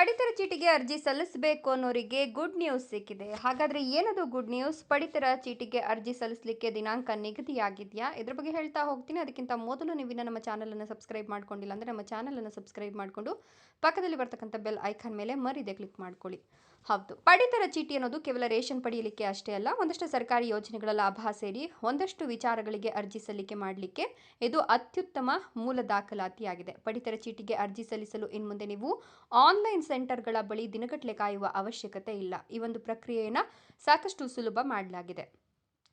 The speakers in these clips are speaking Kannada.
ಪಡಿತರ ಚೀಟಿಗೆ ಅರ್ಜಿ ಸಲ್ಲಿಸಬೇಕು ಅನ್ನೋರಿಗೆ ಗುಡ್ ನ್ಯೂಸ್ ಸಿಕ್ಕಿದೆ. ಹಾಗಾದ್ರೆ ಏನದು ಗುಡ್ ನ್ಯೂಸ್ ಪಡಿತರ ಚೀಟಿಗೆ ಅರ್ಜಿ ಸಲ್ಲಿಸಲಿಕ್ಕೆ ದಿನಾಂಕ ನಿಗದಿಯಾಗಿದೆಯಾ? ಇದ್ರ ಬಗ್ಗೆ ಹೇಳ್ತಾ ಹೋಗ್ತೀನಿ. ಅದಕ್ಕಿಂತ ಮೊದಲು ನೀವು ನಮ್ಮ ನಮ್ಮ ಚಾನಲನ್ನು ಸಬ್ಸ್ಕ್ರೈಬ್ ಮಾಡ್ಕೊಂಡಿಲ್ಲ ಅಂದರೆ ನಮ್ಮ ಚಾನಲನ್ನು ಸಬ್ಸ್ಕ್ರೈಬ್ ಮಾಡಿಕೊಂಡು ಪಕ್ಕದಲ್ಲಿ ಬರ್ತಕ್ಕಂಥ ಬೆಲ್ ಐಕಾನ್ ಮೇಲೆ ಮರಿದೆ ಕ್ಲಿಕ್ ಮಾಡ್ಕೊಳ್ಳಿ. ಹೌದು. ಪಡಿತರ ಚೀಟಿ ಅನ್ನೋದು ಕೇವಲ ರೇಷನ್ ಪಡೆಯಲಿಕ್ಕೆ ಅಷ್ಟೇ ಅಲ್ಲ, ಒಂದಷ್ಟು ಸರ್ಕಾರಿ ಯೋಜನೆಗಳ ಲಾಭ ಸೇರಿ ಒಂದಷ್ಟು ವಿಚಾರಗಳಿಗೆ ಅರ್ಜಿ ಸಲ್ಲಿಕೆ ಮಾಡಲಿಕ್ಕೆ ಇದು ಅತ್ಯುತ್ತಮ ಮೂಲ ದಾಖಲಾತಿಯಾಗಿದೆ. ಪಡಿತರ ಚೀಟಿಗೆ ಅರ್ಜಿ ಸಲ್ಲಿಸಲು ಇನ್ಮುಂದೆ ನೀವು ಆನ್ಲೈನ್ ಸೆಂಟರ್ಗಳ ಬಳಿ ದಿನಗಟ್ಟಲೆ ಕಾಯುವ ಅವಶ್ಯಕತೆ ಇಲ್ಲ. ಈ ಒಂದು ಪ್ರಕ್ರಿಯೆಯನ್ನು ಸಾಕಷ್ಟು ಸುಲಭ ಮಾಡಲಾಗಿದೆ.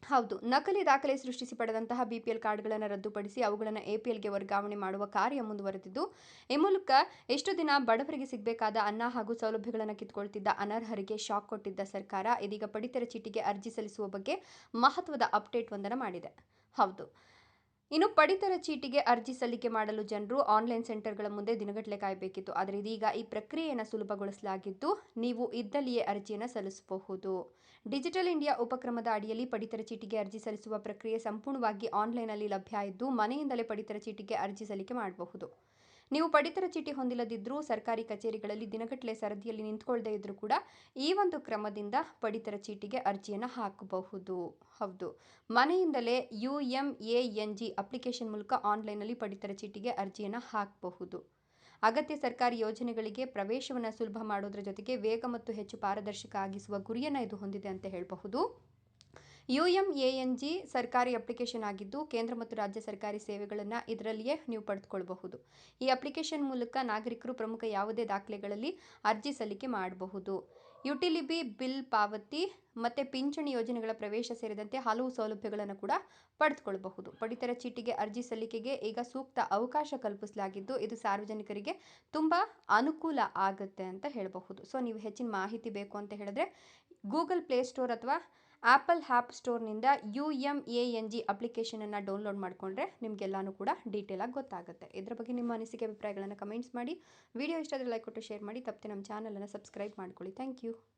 ಹೌದು, ನಕಲಿ ದಾಖಲೆ ಸೃಷ್ಟಿಸಿ ಪಡೆದಂತಹ ಬಿಪಿಎಲ್ ಕಾರ್ಡ್ಗಳನ್ನು ರದ್ದುಪಡಿಸಿ ಅವುಗಳನ್ನು ಎಪಿಎಲ್ಗೆ ವರ್ಗಾವಣೆ ಮಾಡುವ ಕಾರ್ಯ ಮುಂದುವರೆದಿದ್ದು, ಈ ಮೂಲಕ ಎಷ್ಟು ದಿನ ಬಡವರಿಗೆ ಸಿಗಬೇಕಾದ ಅನ್ನ ಹಾಗೂ ಸೌಲಭ್ಯಗಳನ್ನು ಕಿತ್ಕೊಳ್ತಿದ್ದ ಅನರ್ಹರಿಗೆ ಶಾಕ್ ಕೊಟ್ಟಿದ್ದ ಸರ್ಕಾರ ಇದೀಗ ಪಡಿತರ ಚೀಟಿಗೆ ಅರ್ಜಿ ಸಲ್ಲಿಸುವ ಬಗ್ಗೆ ಮಹತ್ವದ ಅಪ್ಡೇಟ್ ಒಂದನ್ನು ಮಾಡಿದೆ. ಹೌದು. ಇನ್ನು ಪಡಿತರ ಚೀಟಿಗೆ ಅರ್ಜಿ ಸಲ್ಲಿಕೆ ಮಾಡಲು ಜನರು ಆನ್ಲೈನ್ ಸೆಂಟರ್ಗಳ ಮುಂದೆ ದಿನಗಟ್ಟಲೆ ಕಾಯಬೇಕಿತ್ತು. ಆದರೆ ಇದೀಗ ಈ ಪ್ರಕ್ರಿಯೆಯನ್ನು ಸುಲಭಗೊಳಿಸಲಾಗಿದ್ದು, ನೀವು ಇದ್ದಲ್ಲಿಯೇ ಅರ್ಜಿಯನ್ನು ಸಲ್ಲಿಸಬಹುದು. ಡಿಜಿಟಲ್ ಇಂಡಿಯಾ ಉಪಕ್ರಮದ ಅಡಿಯಲ್ಲಿ ಪಡಿತರ ಚೀಟಿಗೆ ಅರ್ಜಿ ಸಲ್ಲಿಸುವ ಪ್ರಕ್ರಿಯೆ ಸಂಪೂರ್ಣವಾಗಿ ಆನ್ಲೈನ್ನಲ್ಲಿ ಲಭ್ಯ ಇದ್ದು, ಮನೆಯಿಂದಲೇ ಪಡಿತರ ಚೀಟಿಗೆ ಅರ್ಜಿ ಸಲ್ಲಿಕೆ ಮಾಡಬಹುದು. ನೀವು ಪಡಿತರ ಚೀಟಿ ಹೊಂದಿಲ್ಲದಿದ್ದರೂ ಸರ್ಕಾರಿ ಕಚೇರಿಗಳಲ್ಲಿ ದಿನಗಟ್ಟಲೆ ಸರದಿಯಲ್ಲಿ ನಿಂತ್ಕೊಳ್ಳದೇ ಇದ್ದರೂ ಕೂಡ ಈ ಒಂದು ಕ್ರಮದಿಂದ ಪಡಿತರ ಚೀಟಿಗೆ ಅರ್ಜಿಯನ್ನು ಹಾಕಬಹುದು. ಹೌದು. ಮನೆಯಿಂದಲೇ U M A N G application ಮೂಲಕ ಆನ್ಲೈನ್ನಲ್ಲಿ ಪಡಿತರ ಚೀಟಿಗೆ ಅರ್ಜಿಯನ್ನು ಹಾಕಬಹುದು. ಅಗತ್ಯ ಸರ್ಕಾರಿ ಯೋಜನೆಗಳಿಗೆ ಪ್ರವೇಶವನ್ನು ಸುಲಭ ಮಾಡೋದ್ರ ಜೊತೆಗೆ ವೇಗ ಮತ್ತು ಹೆಚ್ಚು ಪಾರದರ್ಶಕ ಆಗಿಸುವ ಗುರಿಯನ್ನು ಇದು ಹೊಂದಿದೆ ಅಂತ ಹೇಳಬಹುದು. U M A N G ಸರ್ಕಾರಿ ಅಪ್ಲಿಕೇಶನ್ ಆಗಿದ್ದು ಕೇಂದ್ರ ಮತ್ತು ರಾಜ್ಯ ಸರ್ಕಾರಿ ಸೇವೆಗಳನ್ನು ಇದರಲ್ಲಿಯೇ ನೀವು ಪಡೆದುಕೊಳ್ಳಬಹುದು ಈ ಅಪ್ಲಿಕೇಶನ್ ಮೂಲಕ ನಾಗರಿಕರು ಪ್ರಮುಖ ಯಾವುದೇ ದಾಖಲೆಗಳಲ್ಲಿ ಅರ್ಜಿ ಸಲ್ಲಿಕೆ ಮಾಡಬಹುದು. ಯುಟಿಲಿಟಿ ಬಿಲ್ ಪಾವತಿ ಮತ್ತು ಪಿಂಚಣಿ ಯೋಜನೆಗಳ ಪ್ರವೇಶ ಸೇರಿದಂತೆ ಹಲವು ಸೌಲಭ್ಯಗಳನ್ನು ಕೂಡ ಪಡೆದುಕೊಳ್ಳಬಹುದು ಪಡಿತರ ಚೀಟಿಗೆ ಅರ್ಜಿ ಸಲ್ಲಿಕೆಗೆ ಈಗ ಸೂಕ್ತ ಅವಕಾಶ ಕಲ್ಪಿಸಲಾಗಿದ್ದು, ಇದು ಸಾರ್ವಜನಿಕರಿಗೆ ತುಂಬ ಅನುಕೂಲ ಆಗುತ್ತೆ ಅಂತ ಹೇಳಬಹುದು. ಸೊ ನೀವು ಹೆಚ್ಚಿನ ಮಾಹಿತಿ ಬೇಕು ಅಂತ ಹೇಳಿದ್ರೆ, ಗೂಗಲ್ ಪ್ಲೇಸ್ಟೋರ್ ಅಥವಾ Apple app ಸ್ಟೋರ್ನಿಂದ U M A N G ಅಪ್ಲಿಕೇಶನನ್ನು download ಮಾಡಿಕೊಂಡ್ರೆ ನಿಮಗೆಲ್ಲನೂ ಕೂಡ ಡೀಟೇಲಾಗಿ ಗೊತ್ತಾಗುತ್ತೆ. ಇದರ ಬಗ್ಗೆ ನಿಮ್ಮ ಅನಿಸಿಕೆ, ಅಭಿಪ್ರಾಯಗಳನ್ನು ಕಮೆಂಟ್ಸ್ ಮಾಡಿ. ವಿಡಿಯೋ ಇಷ್ಟ ಆದರೆ ಲೈಕ್ ಕೊಟ್ಟು ಶೇರ್ ಮಾಡಿ. ತಪ್ಪದೆ ನಮ್ಮ ಚಾನಲನ್ನು ಸಬ್ಸ್ಕ್ರೈಬ್ ಮಾಡ್ಕೊಳ್ಳಿ. Thank you